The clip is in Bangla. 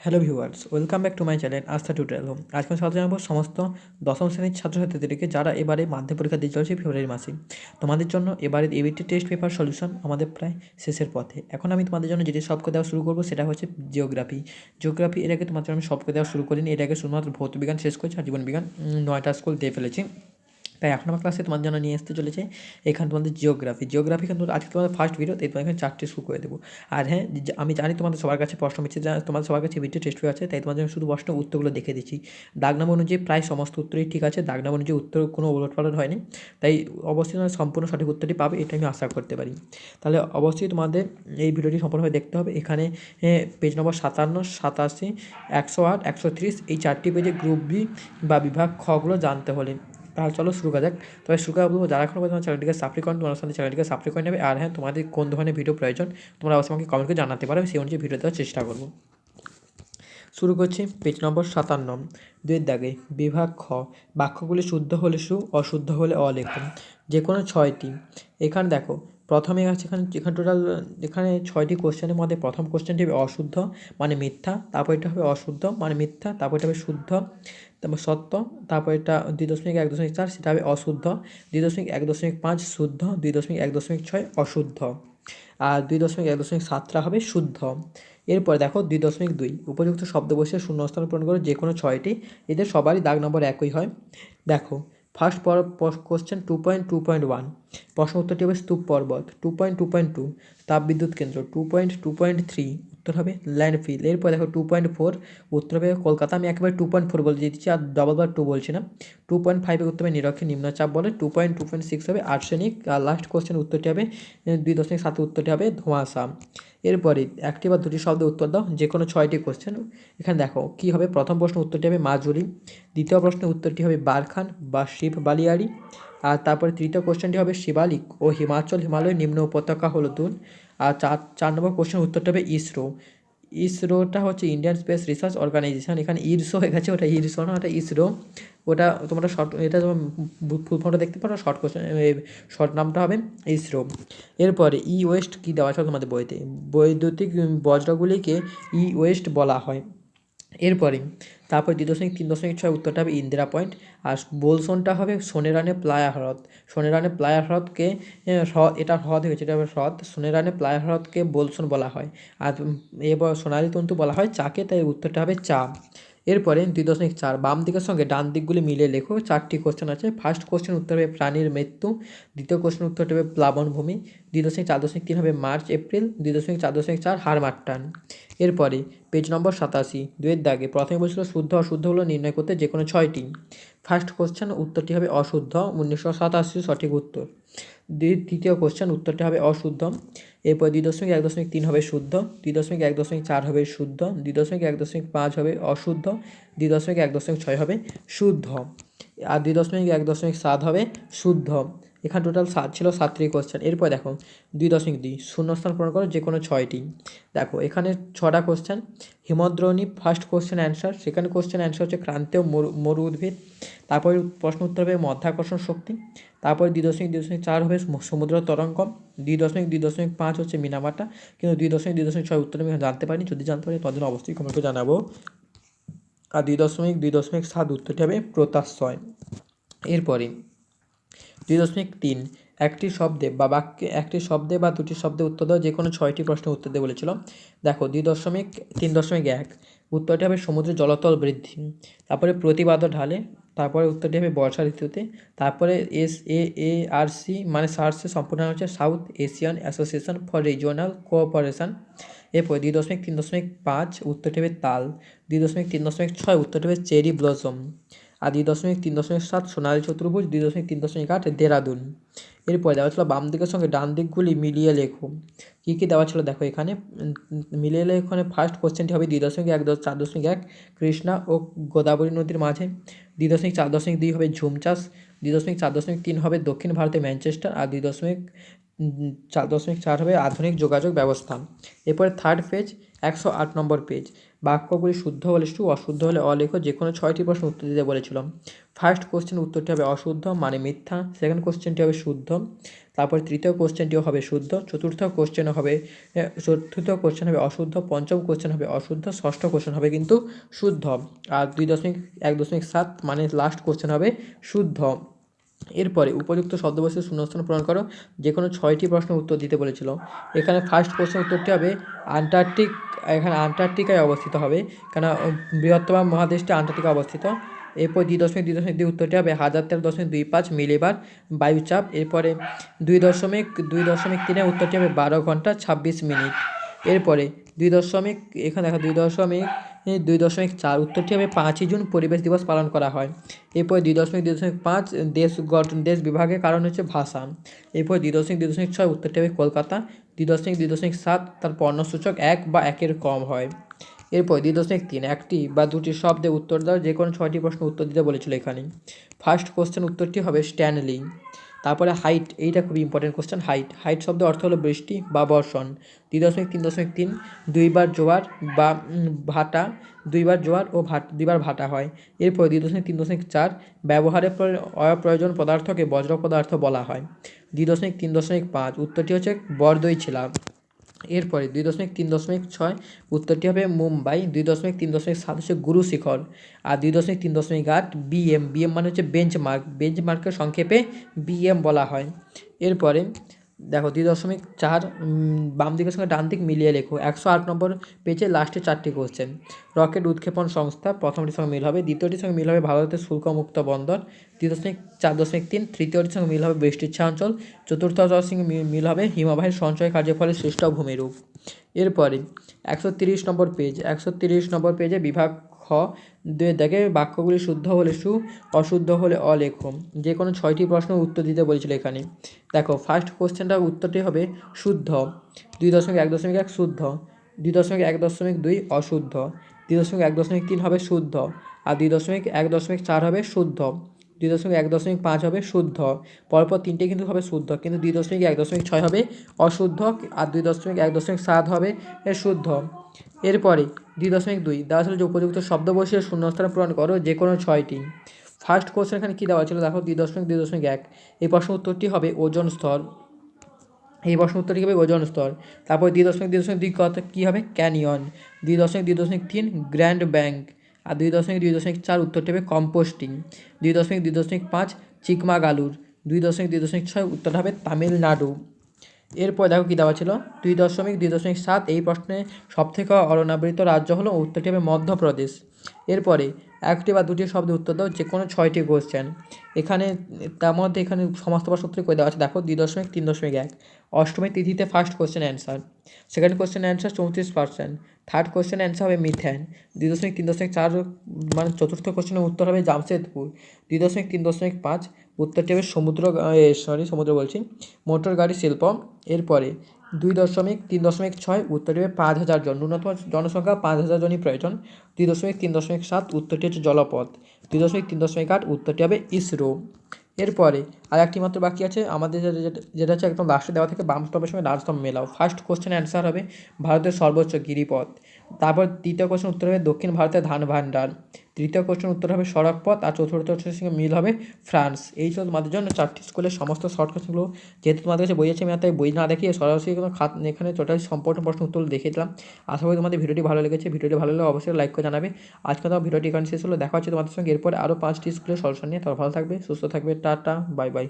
Hello viewers welcome back to my channel Astha tutorial home আজকে আমি স্বাগত জানাব সমস্ত দশম শ্রেণির ছাত্রছাত্রীদেরকে যারা এবারে মাধ্যমিক পরীক্ষা দিয়ে চলেছে ফেব্রুয়ারি মাসে। তোমাদের জন্য এবারে এবিটি টেস্ট পেপার সলিউশন আমাদের প্রায় শেষের পথে। এখন আমি তোমাদের জন্য যেটি সবকে দেওয়া শুরু করব সেটা হচ্ছে জিওগ্রাফি জিওগ্রাফি এর আগে তোমাদের আমি সবকে দেওয়া শুরু করিনি আগে শুধুমাত্র ভৌত বিজ্ঞান শেষ করেছি আর জীবন বিজ্ঞান উম, নয়টা স্কুল দিয়ে ফেলেছি। তাই এখন আমার ক্লাসে তোমার জন্য নিয়ে আসতে চলেছে এখানে তোমাদের জিওগ্রাফি জিওগ্রাফি কিন্তু আজকে তোমাদের ফার্স্ট ভিডিও তাই তোমাদের এখানে চারটে শুরু করে দেবো। আর হ্যাঁ আমি জানি তোমাদের সবার কাছে প্রশ্ন মিচ্ছে তোমাদের সবার কাছে ভিডিও টেস্ট আছে, তাই তোমাদের জন্য শুধু প্রশ্ন উত্তরগুলো দেখে দিচ্ছি। দাগ নাম অনুযায়ী প্রায় সমস্ত উত্তরই ঠিক আছে, দাগ নাম অনুযায়ী উত্তর কোনো ওলট পালট হয়নি। তাই অবশ্যই তোমরা সম্পূর্ণ সঠিক উত্তরটি পাবে, এটা আমি আশা করতে পারি। তাহলে অবশ্যই তোমাদের এই ভিডিওটি সম্পূর্ণভাবে দেখতে হবে। এখানে পেজ নম্বর সাতান্ন, সাতাশি, একশো আট, একশো এই চারটি পেজে গ্রুপ বি বা বিভাগ খগুলো জানতে হলে। তাহলে চলো শুরু করা যাক। তবে শুরু করা বলব যারা এখন পর্যন্ত চ্যানেলটিকে সাবস্ক্রাইব করেন তোমার সাথে চ্যানেলটিকে সাবস্ক্রাইব করে নেবে। আর হ্যাঁ তোমাদের কোন ধরনের ভিডিও প্রয়োজন, তোমরা অবশ্যই আমাকে কমেন্ট করে জানাতে পারো সেই অনুযায়ী ভিডিও দেওয়ার চেষ্টা করব। শুরু করছি পেজ নম্বর সাতান্ন। দুয়ের দাগে, বিভাগ খ, বাক্যগুলি শুদ্ধ হলে সু, অশুদ্ধ হলে অ যে কোনো ছয়টি। এখানে দেখো প্রথমে আছে এখানে এখানে টোটাল এখানে ছয়টি কোশ্চেনের মধ্যে প্রথম কোশ্চেনটি হবে অশুদ্ধ মানে মিথ্যা, তারপর এটা হবে অশুদ্ধ মানে মিথ্যা, তারপর এটা হবে শুদ্ধ, তারপর সত্য, তারপর এটা দুই দশমিক এক দশমিক চার, সেটা হবে অশুদ্ধ, দুই দশমিক এক দশমিক পাঁচ শুদ্ধ, দুই দশমিক এক দশমিক ছয় অশুদ্ধ, আর দুই দশমিক এক দশমিক সাতটা হবে শুদ্ধ। এরপরে দেখো দুই দশমিক দুই, উপযুক্ত শব্দ বসে শূন্যস্থান পূরণ করে যে কোনো ছয়টি, এদের সবারই দাগ নম্বর একই হয়। দেখো ফার্স্ট পর question two point two point one প্রশ্ন উত্তরটি হবে স্তূপ পর্বত two point two point two তাপবিদ্যুৎ কেন্দ্র two point two point three উত্তর হবে ল্যান্ডফিল এরপর দেখো টু পয়েন্ট ফোর উত্তর হবে কলকাতা। আমি একেবারে টু পয়েন্ট ফোর বলে দিচ্ছি আর ডবল বার টু বলছি না। টু পয়েন্ট ফাইভে উত্তর হবে নিরক্ষে নিম্নচাপ বলে two point two point six হবে আর্সেনিক। আর লাস্ট কোশ্চেন উত্তরটি হবে দুই দশমিক সাত উত্তরটি হবে ধোঁয়াশা। এরপরে একটি বা দুটি শব্দে উত্তর দাও, যে কোনো ছয়টি কোশ্চেন এখানে দেখো কী হবে, প্রথম প্রশ্ন উত্তরটি হবে মাজুরি দ্বিতীয় প্রশ্নের উত্তরটি হবে বারখান বা শিব বালিয়াড়ি আর তারপরে তৃতীয় কোশ্চেনটি হবে শিবালিক ও হিমাচল হিমালয়ের নিম্ন উপত্যকা হলো দূর আর চার চার নম্বর কোশ্চেন উত্তরটা হবে ইসরো। ইসরোটা হচ্ছে ইন্ডিয়ান স্পেস রিসার্চ অর্গানাইজেশন এখানে ইরসো হয়ে গেছে, ওটা ইরসো না, ওটা ইসরো। ওটা তোমরা শর্ট এটা তোমার ফুল ফটো দেখতে পারো শর্ট কোশ্চেন শর্ট নামটা হবে ইসরো। এরপরে ই ওয়েস্ট কী দেওয়া আছে তোমাদের বইতে? বৈদ্যুতিক বজ্রগুলিকে ই ওয়েস্ট বলা হয়। এরপরে, তারপর দুই দশমিক তিন দশমিক ছয় উত্তরটা হবে ইন্দিরা পয়েন্ট। আর বোলসনটা হবে সোনেরানে প্লায়া হ্রদ। সোনেরানে প্লায়া হ্রদকে হ্রদ এটা হ্রদ হয়েছে, এটা হবে হ্রদ। সোনেরানে প্লায়া হ্রদকে বোলসন বলা হয়। আর এবার সোনালী তন্তু বলা হয় চাকে, তাই উত্তরটা হবে চা। এরপরে দুই দশমিক চার, বাম দিকের সঙ্গে ডান দিকগুলি মিলে লেখো। চারটি কোশ্চেন আছে। ফার্স্ট কোশ্চেন উত্তর হবে প্রাণীর মৃত্যু। দ্বিতীয় কোশ্চেন উত্তরটা হবে প্লাবনভূমি। দুই দশমিক চার দশমিক তিন হবে মার্চ, এপ্রিল, দুই দশমিক চার দশমিক চার হার মাট্টান এরপরে, পেজ নম্বর সাতাশি দুয়ের দাগে প্রথমে বলছিল শুদ্ধ অশুদ্ধগুলো নির্ণয় করতে যে কোনো ছয়টি। ফার্স্ট কোশ্চেন উত্তরটি হবে অশুদ্ধ, উনিশশো সাতাশি সঠিক উত্তর। দ্বি- তৃতীয় কোশ্চেন উত্তরটি হবে অশুদ্ধ। এরপর দুই দশমিক এক দশমিক তিন হবে শুদ্ধ, দুই দশমিক এক দশমিক চার হবে শুদ্ধ, দুই দশমিক এক দশমিক পাঁচ হবে অশুদ্ধ, দুই দশমিক এক দশমিক ছয় হবে শুদ্ধ। আর দুই দশমিক এক দশমিক সাত হবে শুদ্ধ। এখানে টোটাল সাত ছিল সাতটি কোশ্চেন এরপর দেখো, দুই দশমিক দুই, শূন্যস্থান পূরণ করো যে কোনো ছয়টি। দেখো, এখানে ছটা question হিমদ্রোণী first question answer second question answer হচ্ছে ক্রান্তীয় মরু মরু উদ্ভিদ। তারপরে প্রশ্ন উত্তর হবে মধ্যাকর্ষণ শক্তি। তারপরে দুই দশমিক দুই দশমিক চার হবে সমুদ্র তরঙ্গ। দুই দশমিক দুই দশমিক পাঁচ হচ্ছে মিনামাটা। কিন্তু দুই দশমিক দুই দশমিক ছয় উত্তর আমি জানতে পারিনি। যদি জানতে পারি তাদের অবশ্যই কমেন্টে জানাব। আর দুই দশমিক দুই দশমিক সাত উত্তরটি হবে প্রত্যাশয় এরপরে দুই দশমিক তিন, একটি শব্দে বা বাক্যে একটি শব্দে বা দুটি শব্দে উত্তর দাও যে কোনো ছয়টি প্রশ্নের উত্তর দিয়ে বলেছিল। দেখো, দুই দশমিক তিন দশমিক এক, উত্তরটি হবে সমুদ্রের জলতল বৃদ্ধি, তারপরে প্রতিবাদ ঢালে, তারপরে উত্তরটি হবে বর্ষা ঋতুতে, তারপরে S A A R C মানে সার্সে সম্পূর্ণ হচ্ছে South Asian association for regional cooperation. এরপরে দুই দশমিক তিন দশমিক পাঁচ, উত্তরটি হবে তাল। দুই দশমিক তিন দশমিক ছয়, উত্তরটি হবে চেরি ব্লসম। আর দুই দশমিক তিন দশমিক সাত সোনালী চতুর্ভুজ, দুই দশমিক তিন দশমিক আট দেরাদুন। এরপর দেওয়া ছিল বাম দিকের সঙ্গে ডান দিকগুলি মিলিয়ে লেখো। কী কী দেওয়া ছিল দেখো এখানে। মিলিয়ে লেখো ফার্স্ট কোশ্চেনটি হবে দুই দশমিক এক দশ, চার দশমিক এক কৃষ্ণা ও গোদাবরী নদীর মাঝে। দুই দশমিক চার দশমিক দুই হবে ঝুম চাষ দুই দশমিক চার দশমিক তিন হবে দক্ষিণ ভারতে ম্যানচেস্টার, আর দুই দশমিক চার দশমিক চার হবে আধুনিক যোগাযোগ ব্যবস্থা। এরপরে থার্ড পেজ একশো আট নম্বর পেজ বাক্যগুলি শুদ্ধ হলে টু অশুদ্ধ হলে অলেখ যে কোনো ছয়টি প্রশ্ন উত্তর দিতে বলেছিলাম। ফার্স্ট কোশ্চেন উত্তরটি হবে অশুদ্ধ মানে মিথ্যা। সেকেন্ড কোশ্চেনটি হবে শুদ্ধ। তারপর তৃতীয় কোশ্চেনটিও হবে শুদ্ধ। চতুর্থ কোশ্চেন হবে চতুর্থ কোশ্চেন হবে অশুদ্ধ। পঞ্চম কোশ্চেন হবে অশুদ্ধ। ষষ্ঠ কোশ্চেন হবে কিন্তু শুদ্ধ। আর দুই দশমিক, এক দশমিক সাত মানে লাস্ট কোশ্চেন হবে শুদ্ধ। এরপরে উপযুক্ত শব্দবস্তুর শূন্যস্থান পূরণ করো। যে কোনো ছয়টি প্রশ্নের উত্তর দিতে বলেছিল। এখানে ফার্স্ট প্রশ্নের উত্তরটি হবে আন্টার্কটিক, এখানে আন্টার্কটিকায় অবস্থিত হবে। কেন বৃহত্তম মহাদেশটি আন্টার্কটিকা অবস্থিত? এরপর দুই দশমিক দুই দশমিক দুই উত্তরটি হবে হাজার তেরো দশমিক দুই পাঁচ মিলিবার বায়ুচাপ। এরপরে দুই দশমিক দুই দশমিক তিনের উত্তরটি হবে বারো ঘণ্টা ছাব্বিশ মিনিট। এরপরে দুই দশমিক, এখানে দেখা দুই দশমিক দুই দশমিক চার উত্তরটি হবে পাঁচই জুন পরিবেশ দিবস পালন করা হয়। এরপর দুই দশমিক দুই দশমিক পাঁচ দেশ গঠন দেশ বিভাগের কারণ হচ্ছে ভাষা। এরপর দুই দশমিক দুই দশমিক ছয় উত্তরটি হবে কলকাতা। দুই দশমিক দুই দশমিক সাত তার পণ্যসূচক এক বা একের কম হয়। এরপর দুই দশমিক তিন একটি বা দুটি শব্দে উত্তর দাও, যে কোনো ছয়টি প্রশ্ন উত্তর দিতে বলেছিল এখানে। ফার্স্ট কোশ্চেন উত্তরটি হবে স্ট্যানলি তারপরে হাইট এইটা খুব ইম্পর্টেন্ট কোশ্চেন হাইট হাইট শব্দ অর্থ হলো বৃষ্টি বা বর্ষণ। দুই দশমিক তিন দশমিক তিন, দুইবার জোয়ার বা ভাটা, দুইবার জোয়ার ও ভাট, দুইবার ভাটা হয়। এরপরে দুই দশমিক তিন দশমিক চার ব্যবহারের পরে, অপ্রয়োজন পদার্থকে বজ্র পদার্থ বলা হয়। দুই দশমিক তিন দশমিক পাঁচ, উত্তরটি হচ্ছে বরদই ছিলাম এরপরে দুই দশমিক তিন দশমিক ছয়, উত্তরটি হবে মুম্বাই, দুই দশমিক তিন দশমিক সাত হচ্ছে গুরু শিখর, আর দুই দশমিক তিন দশমিক আট বিএম বিএম মানে হচ্ছে বেঞ্চমার্ক বেঞ্চমার্কের বেঞ্চ মার্কের সংক্ষেপে বিএম বলা হয়। এরপরে দেখো দুই দশমিক চার বাম দিকের সঙ্গে ডান দিক মিলিয়ে লেখো। একশো আট নম্বর পেজে লাস্টে চারটি কোশ্চেন রকেট উৎক্ষেপণ সংস্থা, প্রথমটির সঙ্গে মিল হবে, দ্বিতীয়টির সঙ্গে মিল হবে ভারতের শুল্কমুক্ত বন্দর দুই দশমিক চার দশমিক তিন, তৃতীয়টির সঙ্গে মিল হবে বৃষ্টির ছায়া অঞ্চল চতুর্থটির সঙ্গে মিল হবে হিমবাহের সঞ্চয় কার্যের ফলে সৃষ্ট ভূমিরূপ। এরপরে একশো তিরিশ নম্বর পেজ একশো তিরিশ নম্বর পেজে বিভাগ খ, দুয়ে দেখে বাক্যগুলি শুদ্ধ হলে সু, অশুদ্ধ হলে অলেখ যে কোনো ছয়টি প্রশ্ন উত্তর দিতে বলেছিল এখানে। দেখো ফার্স্ট কোশ্চেনটার উত্তরটি হবে শুদ্ধ। দুই দশমিক এক দশমিক এক শুদ্ধ। দুই দশমিক এক দশমিক দুই অশুদ্ধ। দুই দশমিক এক দশমিক তিন হবে শুদ্ধ। আর দুই দশমিক এক দশমিক চার হবে শুদ্ধ। দুই দশমিক এক দশমিক পাঁচ হবে শুদ্ধ পরপর তিনটে কিন্তু হবে শুদ্ধ কিন্তু দুই দশমিক এক দশমিক ছয় হবে অশুদ্ধ আর দুই দশমিক এক দশমিক সাত হবে শুদ্ধ এরপরে দুই দশমিক দুই দেওয়া ছিল যে উপযুক্ত শব্দ বসিয়ে শূন্যস্থান পূরণ করো যে কোনো ছয়টি ফার্স্ট কোশ্চেন এখানে কী দেওয়া ছিল দেখো দুই দশমিক দুই দশমিক এক এই প্রশ্ন উত্তরটি হবে ওজন স্তর এই প্রশ্ন উত্তরটি হবে ওজন স্তর তারপর দুই দশমিক দুই দশমিক দুই কত কী হবে ক্যানিয়ন দুই দশমিক দুই দশমিক তিন গ্র্যান্ড ব্যাংক আর দুই দশমিক দুই দশমিক চার উত্তরটি হবে কম্পোস্টিং, দুই দশমিক দুই দশমিক পাঁচ চিকমাগালুর, দুই দশমিক দুই দশমিক ছয় উত্তরটা হবে তামিলনাড়ু। এরপর দেখো কী দেওয়া ছিল, দুই দশমিক দুই দশমিক সাত এই প্রশ্নে সবথেকে অরণাবৃত রাজ্য হলো উত্তরটি হবে মধ্যপ্রদেশ। এরপরে একটি বা দুটি শব্দ উত্তর দাও যে কোনো ছয়টি কোশ্চেন এখানে, তার মধ্যে এখানে সমস্ত সূত্রে করে দেওয়া আছে, দেখো, দুই দশমিক, তিন দশমিক এক। অষ্টমী তিথিতে first question answer second question answer চৌত্রিশ পার্সেন্ট থার্ড কোশ্চেন অ্যান্সার হবে মিথ্যান দুই দশমিক, তিন দশমিক চার মানে চতুর্থ কোশ্চেনের উত্তর হবে জামশেদপুর, দুই দশমিক, তিন দশমিক পাঁচ, উত্তরটি হবে সমুদ্র সরি সমুদ্র বলছি, মোটর গাড়ি শিল্প, এরপরে দুই দশমিক, তিন দশমিক ছয়, উত্তরটি হবে পাঁচ হাজার জন, ন্যূনতম জনসংখ্যা পাঁচ হাজার জনই প্রয়োজন, দুই দশমিক, তিন দশমিক সাত, উত্তরটি হচ্ছে জলপথ, দুই দশমিক, তিন দশমিক আট, উত্তরটি হবে ইসরো। এরপরে আর একটি মাত্র বাকি আছে। আমাদের যেটা হচ্ছে একদম লাস্টে দেওয়া থেকে বাম স্তম্ভের সঙ্গে ডান মেলাও। ফার্স্ট কোশ্চেন অ্যান্সার হবে ভারতের সর্বোচ্চ গিরিপথ। তারপর দ্বিতীয় কোশ্চেন উত্তর হবে দক্ষিণ ভারতের ধান ভাণ্ডার তৃতীয় কোশ্চেন উত্তর হবে সড়ক পথ আর চতুর্থ কোশ্চেনের সঙ্গে মিল হবে ফ্রান্স। এই ছিল তোমাদের জন্য চারটি স্কুলের সমস্ত শর্ট কোশ্চেনগুলো যেহেতু তোমাদের কাছে বই আছে, আমি তাই বই না দেখিয়ে সরাসরি কোনো খাত এখানে টোটাল সম্পূর্ণ প্রশ্ন উত্তর দেখে দিলাম। আশা করি তোমাদের ভিডিওটি ভালো লেগেছে। ভিডিওটি ভালো লাগলে অবশ্যই লাইক করে জানাবে। আজকে তোমার ভিডিওটি এখানে শেষ হলো। দেখা হচ্ছে তোমাদের সঙ্গে এরপরে আরও পাঁচটি স্কুলের সলিউশন নিয়ে। তোমরা ভালো থাকবে, সুস্থ থাকবে, টাটা বাই বাই